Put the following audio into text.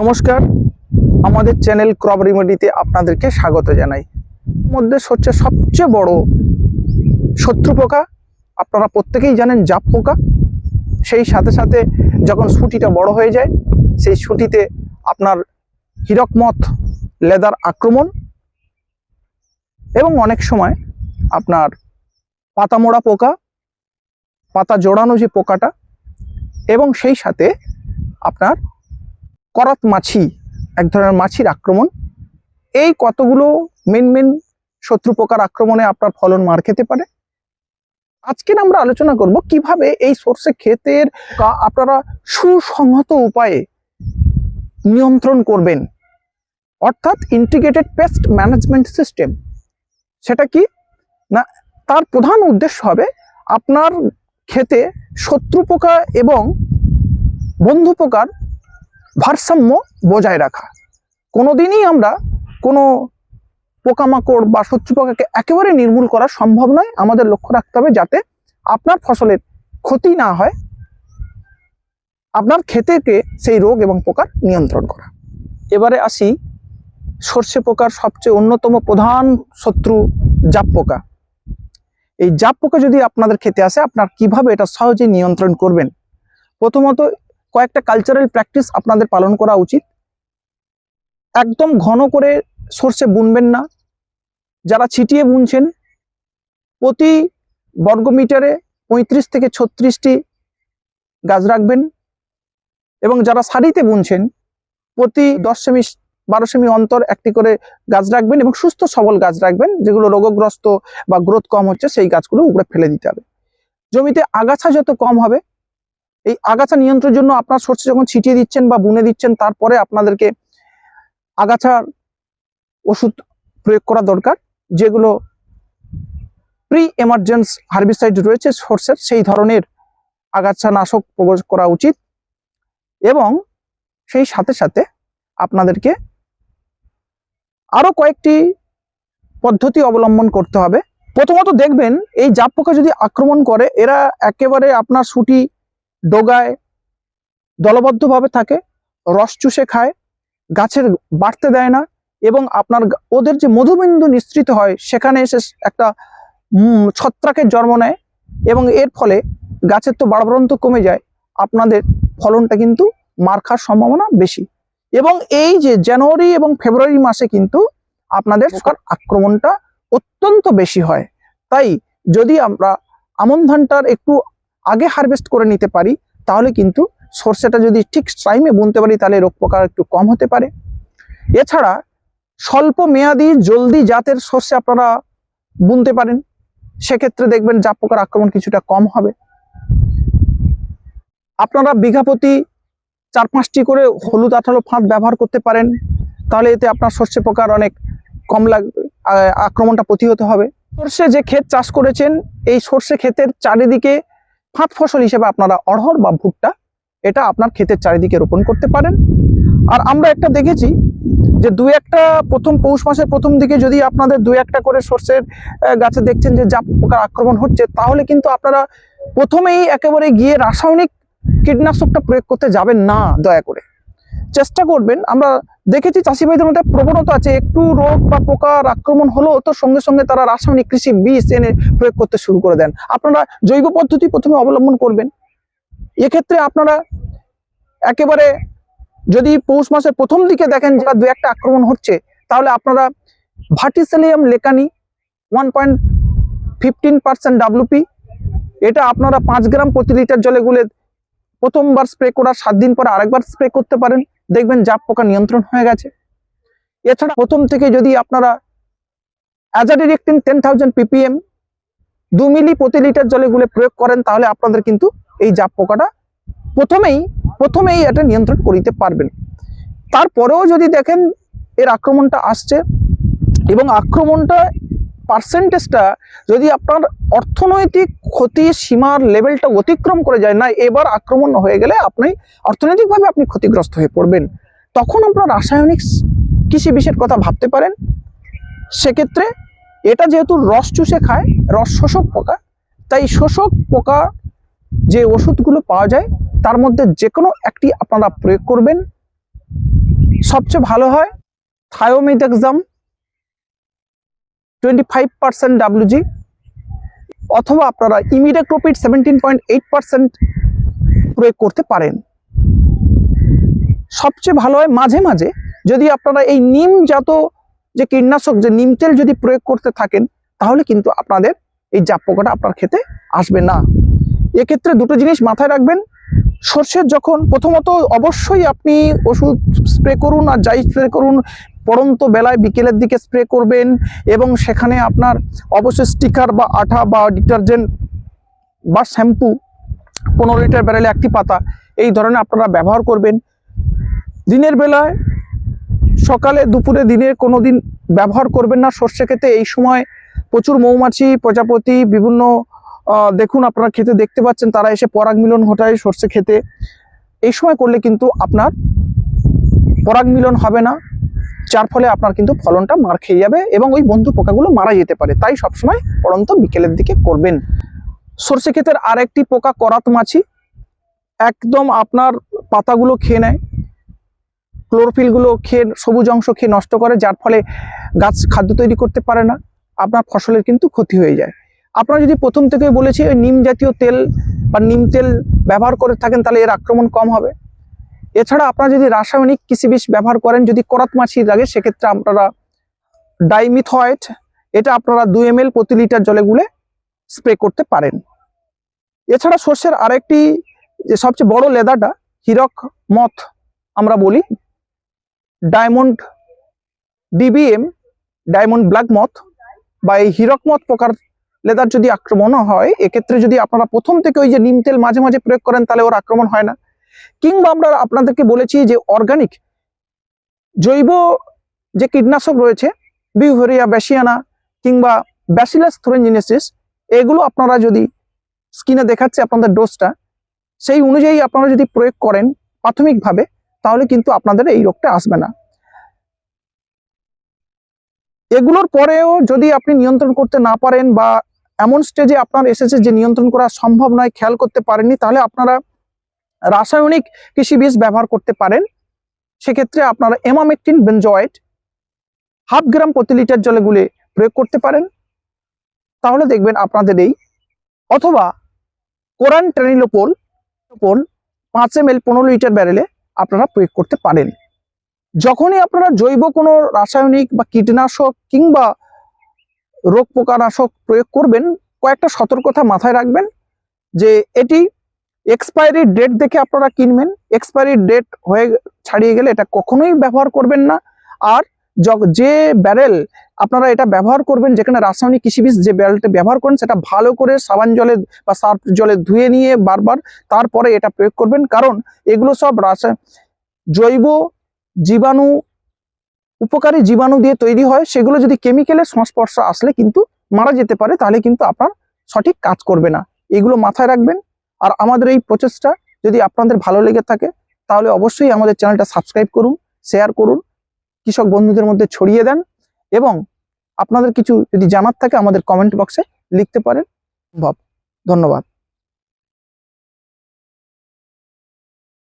নমস্কার। আমাদের channel crop রেমেডিতে আপনাদেরকে স্বাগত জানাই। মধ্যে হচ্ছে সবচেয়ে বড় শত্রু পোকা। আপনারা প্রত্যেকেই জানেন জাপ পোকা। সেই সাথে সাথে যখন সুটিটা বড় হয়ে যায়, সেই সুটিতে আপনার হিরকমত লেদার আক্রমণ এবং অনেক সময় আপনার পাতা মোড়া পোকা, পাতা জোড়ানো যে পোকাটা এবং সেই সাথে আপনার করাত মাছি, এক ধরনের মাছির আক্রমণ। এই কতগুলো মেন মেন শত্রু পোকার আক্রমণে আপনার ফলন মার খেতে পারে? আজকে আমরা আলোচনা করব কীভাবে এই সর্ষে ক্ষেতের আপনারা সুসংহত উপায়ে নিয়ন্ত্রণ করবেন। অর্থাৎ ইন্টিগ্রেটেড পেস্ট ম্যানেজমেন্ট সিস্টেম সেটা কি? না, তার প্রধান উদ্দেশ্য হবে আপনার ক্ষেতে শত্রু পোকা এবং বন্ধু পোকার ভারসাম্য বজায় রাখা। কোনোদিনই আমরা কোনো পোকামাকড় বা শত্রু পোকাকে একেবারে নির্মূল করা সম্ভব নয়। আমাদের লক্ষ্য রাখতে হবে যাতে আপনার ফসলের ক্ষতি না হয়, আপনার ক্ষেতেকে সেই রোগ এবং পোকার নিয়ন্ত্রণ করা। এবারে আসি সর্ষে পোকার সবচেয়ে অন্যতম প্রধান শত্রু জাপ পোকা। এই জাপ পোকা যদি আপনাদের খেতে আসে, আপনার কীভাবে এটা সহজে নিয়ন্ত্রণ করবেন? প্রথমত কয়েকটা কালচারাল প্র্যাকটিস আপনাদের পালন করা উচিত। একদম ঘন করে সর্ষে বুনবেন না। যারা ছিটিয়ে বুনছেন, প্রতি বর্গমিটারে পঁয়ত্রিশ থেকে ছত্রিশটি গাছ রাখবেন এবং যারা সারিতে বুনছেন, প্রতি দশ সেমি, বারো সেমি অন্তর একটি করে গাছ রাখবেন এবং সুস্থ সবল গাছ রাখবেন, যেগুলো রোগগ্রস্ত বা গ্রোথ কম হচ্ছে, সেই গাছগুলো উপরে ফেলে দিতে হবে। জমিতে আগাছা যত কম হবে এই আগাছা নিয়ন্ত্রণের জন্য আপনার সর্ষে যখন ছিটিয়ে দিচ্ছেন বা বুনে দিচ্ছেন, তারপরে আপনাদেরকে আগাছার ওষুধ প্রয়োগ করা দরকার, যেগুলো প্রি এমার্জেন্স হার্বিসাইড রয়েছে সর্ষের, সেই ধরনের আগাছা নাশক প্রবেশ করা উচিত এবং সেই সাথে সাথে আপনাদেরকে আরও কয়েকটি পদ্ধতি অবলম্বন করতে হবে। প্রথমত দেখবেন, এই জাপ পোকা যদি আক্রমণ করে, এরা একেবারে আপনার সুটি ডোগায় দলবদ্ধভাবে থাকে রস চুষে খায় গাছের বাড়তে দেয় না এবং আপনার ওদের যে মধুবিন্দু নিঃসৃত হয় সেখানে এসে একটা ছত্রাকের জন্ম নেয় এবং এর ফলে গাছের তো বাড়বরন্ত কমে যায় আপনাদের ফলনটা কিন্তু মার খাওয়ার সম্ভাবনা বেশি। এবং এই যে জানুয়ারি এবং ফেব্রুয়ারি মাসে কিন্তু আপনাদের পোকার আক্রমণটা অত্যন্ত বেশি হয়। তাই যদি আমরা আমন ধানটার একটু আগে হারভেস্ট করে নিতে পারি, তাহলে কিন্তু সর্ষেটা যদি ঠিক টাইমে বুনতে পারি, তাহলে রোগ পোকা একটু কম হতে পারে। এছাড়া স্বল্প মেয়াদি জলদি জাতের সর্ষে আপনারা বুনতে পারেন। সেক্ষেত্রে দেখবেন জাপ পোকার আক্রমণ কিছুটা কম হবে। আপনারা বিঘা প্রতি চার পাঁচটি করে হলুদ আঠালো ফাঁদ ব্যবহার করতে পারেন। তাহলে এতে আপনার সর্ষে পোকার অনেক কম লাগবে আক্রমণটা প্রতিহত হবে। সর্ষে যে ক্ষেত চাষ করেছেন, এই সর্ষে ক্ষেতের চারিদিকে ফাঁদ ফসল হিসেবে আপনারা অড়হর বা ভুট্টা, এটা আপনার ক্ষেতের চারিদিকে রোপণ করতে পারেন। আর আমরা একটা দেখেছি যে দু একটা প্রথম পৌষ মাসের প্রথম দিকে যদি আপনাদের দু একটা করে সর্ষের গাছে দেখছেন যে জাপ পোকার আক্রমণ হচ্ছে, তাহলে কিন্তু আপনারা প্রথমেই একেবারে গিয়ে রাসায়নিক কীটনাশকটা প্রয়োগ করতে যাবেন না, দয়া করে। চেষ্টা করবেন। আমরা দেখেছি চাষি ভাইদের মধ্যে প্রবণতা আছে, একটু রোগ বা পোকার আক্রমণ হলো তো সঙ্গে সঙ্গে তারা রাসায়নিক কৃষি বীজ এনে প্রয়োগ করতে শুরু করে দেন। আপনারা জৈব পদ্ধতি প্রথমে অবলম্বন করবেন। এক্ষেত্রে আপনারা একেবারে যদি পৌষ মাসের প্রথম দিকে দেখেন যে দু একটা আক্রমণ হচ্ছে, তাহলে আপনারা Verticillium lecanii one point fifteen percent WP, এটা আপনারা পাঁচ গ্রাম প্রতি লিটার জলে গুলে প্রথমবার স্প্রে করার সাত দিন পরে আরেকবার স্প্রে করতে পারেন। দেখবেন জাপ পোকা নিয়ন্ত্রণ হয়ে গেছে। এছাড়া প্রথম থেকে যদি আপনারা অ্যাজাডিরেক্টিন টেন থাউজেন্ড পিপিএম দু মিলি প্রতি লিটার জলে গুলে প্রয়োগ করেন, তাহলে আপনাদের কিন্তু এই জাপ পোকাটা প্রথমেই প্রথমেই এটা নিয়ন্ত্রণ করিতে পারবেন। তারপরেও যদি দেখেন এর আক্রমণটা আসছে এবং আক্রমণটা পার্সেন্টেজটা যদি আপনার অর্থনৈতিক ক্ষতির সীমার লেভেলটা অতিক্রম করে যায়, না, এবার আক্রমণ হয়ে গেলে আপনি অর্থনৈতিকভাবে আপনি ক্ষতিগ্রস্ত হয়ে পড়বেন। তখন আপনার রাসায়নিক কৃষি বিষের কথা ভাবতে পারেন। সেক্ষেত্রে এটা যেহেতু রস চুষে খায়, রস শোষক পোকা, তাই শোষক পোকা যে ওষুধগুলো পাওয়া যায়, তার মধ্যে যে কোনো একটি আপনারা প্রয়োগ করবেন। সবচেয়ে ভালো হয় থায়োমিড টোয়েন্টি ফাইভ পার্সেন্ট ডাব্লিউজি অথবা আপনারা imidacloprid seventeen point eight percent প্রয়োগ করতে পারেন। সবচেয়ে ভালো হয় মাঝে মাঝে যদি আপনারা এই নিমজাত যে কীটনাশক, যে নিম তেল যদি প্রয়োগ করতে থাকেন, তাহলে কিন্তু আপনাদের এই জাপ পোকাটা আপনার খেতে আসবে না। এক্ষেত্রে দুটো জিনিস মাথায় রাখবেন। সর্ষের যখন প্রথমত অবশ্যই আপনি ওষুধ স্প্রে করুন আর যাই স্প্রে করুন পড়ন্ত বেলায় বিকেলের দিকে স্প্রে করবেন এবং সেখানে আপনার অবশ্যই স্টিকার বা আঠা বা ডিটারজেন্ট বা শ্যাম্পু, পনেরো লিটার ব্যারেলে একটি পাতা, এই ধরনের আপনারা ব্যবহার করবেন। দিনের বেলায় সকালে দুপুরে দিনে কোনো দিন ব্যবহার করবেন না। সর্ষে খেতে এই সময় প্রচুর মৌমাছি, প্রজাপতি, বিভিন্ন দেখুন আপনারা খেতে দেখতে পাচ্ছেন, তারা এসে পরাগ মিলন ঘটায় সর্ষে খেতে এই সময় করলে কিন্তু আপনার পরাগ মিলন হবে না। যার ফলে আপনার কিন্তু ফলনটা মার খেয়ে যাবে এবং ওই বন্ধু পোকাগুলো মারা যেতে পারে। তাই সবসময় পরন্ত বিকেলের দিকে করবেন। সর্ষে ক্ষেতের আরেকটি পোকা করাত মাছি। একদম আপনার পাতাগুলো খেয়ে নেয়। ক্লোরোফিলগুলো খেয়ে, সবুজ অংশ খেয়ে নষ্ট করে, যার ফলে গাছ খাদ্য তৈরি করতে পারে না। আপনার ফসলের কিন্তু ক্ষতি হয়ে যায়। আপনারা যদি প্রথম থেকে বলেছি, ওই নিম জাতীয় তেল বা নিম তেল ব্যবহার করে থাকেন, তাহলে এর আক্রমণ কম হবে। এছাড়া আপনারা যদি রাসায়নিক কৃষি বিষ ব্যবহার করেন, যদি করাত মাছি লাগে, সেক্ষেত্রে আপনারা ডাইমিথয়েট এটা আপনারা দুই এম প্রতি লিটার জলে গুলে স্প্রে করতে পারেন। এছাড়া শস্যের আরেকটি যে সবচেয়ে বড় লেদাটা হিরক মথ, আমরা বলি, diamond DBM, diamond black moth, বা এই হিরক মথ পোকার লেদার যদি আক্রমণ হয়, এক্ষেত্রে যদি আপনারা প্রথম থেকে ওই যে নিম তেল মাঝে মাঝে প্রয়োগ করেন, তাহলে ওর আক্রমণ হয় না। কিংবা আমরা আপনাদেরকে বলেছি যে অর্গানিক জৈব যে কীটনাশক রয়েছে বিউভেরিয়া ব্যাসিয়ানা কিংবা ব্যাসিলাস থোরেঞ্জিনেসিস এগুলো আপনারা যদি স্কিনে দেখাচ্ছে আপনাদের ডোজটা সেই অনুযায়ী আপনারা যদি প্রয়োগ করেন প্রাথমিকভাবে, তাহলে কিন্তু আপনাদের এই রোগটা আসবে না। এগুলোর পরেও যদি আপনি নিয়ন্ত্রণ করতে না পারেন বা এমন স্টেজে আপনার এসেছে যে নিয়ন্ত্রণ করা সম্ভব নয়, খেয়াল করতে পারেননি, তাহলে আপনারা রাসায়নিক কৃষি বীজ ব্যবহার করতে পারেন। সেক্ষেত্রে আপনারা এমামেকটিন বেঞ্জয়েড হাফ গ্রাম প্রতি লিটার জলে গুলে প্রয়োগ করতে পারেন। তাহলে দেখবেন আপনাদের এই অথবা কোরআন ট্রেনিলোপোল পোল পাঁচ এম এল পনেরো লিটার ব্যারেলে আপনারা প্রয়োগ করতে পারেন। যখনই আপনারা জৈব কোনো রাসায়নিক বা কীটনাশক কিংবা রোগ পোকানাশক প্রয়োগ করবেন, কয়েকটা সতর্কতা মাথায় রাখবেন যে এটি এক্সপায়ারি ডেট দেখে আপনারা কিনবেন। এক্সপায়ারি ডেট হয়ে ছাড়িয়ে গেলে এটা কখনোই ব্যবহার করবেন না। আর য- ব্যারেল আপনারা এটা ব্যবহার করবেন, যেখানে রাসায়নিক কৃষি বীজ যে ব্যারেলটা ব্যবহার করেন, সেটা ভালো করে সাবান জলে বা সার্ফ জলে ধুয়ে নিয়ে বারবার তারপরে এটা প্রয়োগ করবেন। কারণ এগুলো সব জৈব জীবাণু, উপকারী জীবাণু দিয়ে তৈরি হয়। সেগুলো যদি কেমিক্যালের সংস্পর্শ আসলে কিন্তু মারা যেতে পারে, তাহলে কিন্তু আপনার সঠিক কাজ করবে না। এগুলো মাথায় রাখবেন। আর আমাদের এই প্রচেষ্টা যদি আপনাদের ভালো লেগে থাকে, তাহলে অবশ্যই আমাদের চ্যানেলটা সাবস্ক্রাইব করুন, শেয়ার করুন, কৃষক বন্ধুদের মধ্যে ছড়িয়ে দেন এবং আপনাদের কিছু যদি জানার থাকে আমাদের কমেন্ট বক্সে লিখতে পারেন। সম্ভব ধন্যবাদ।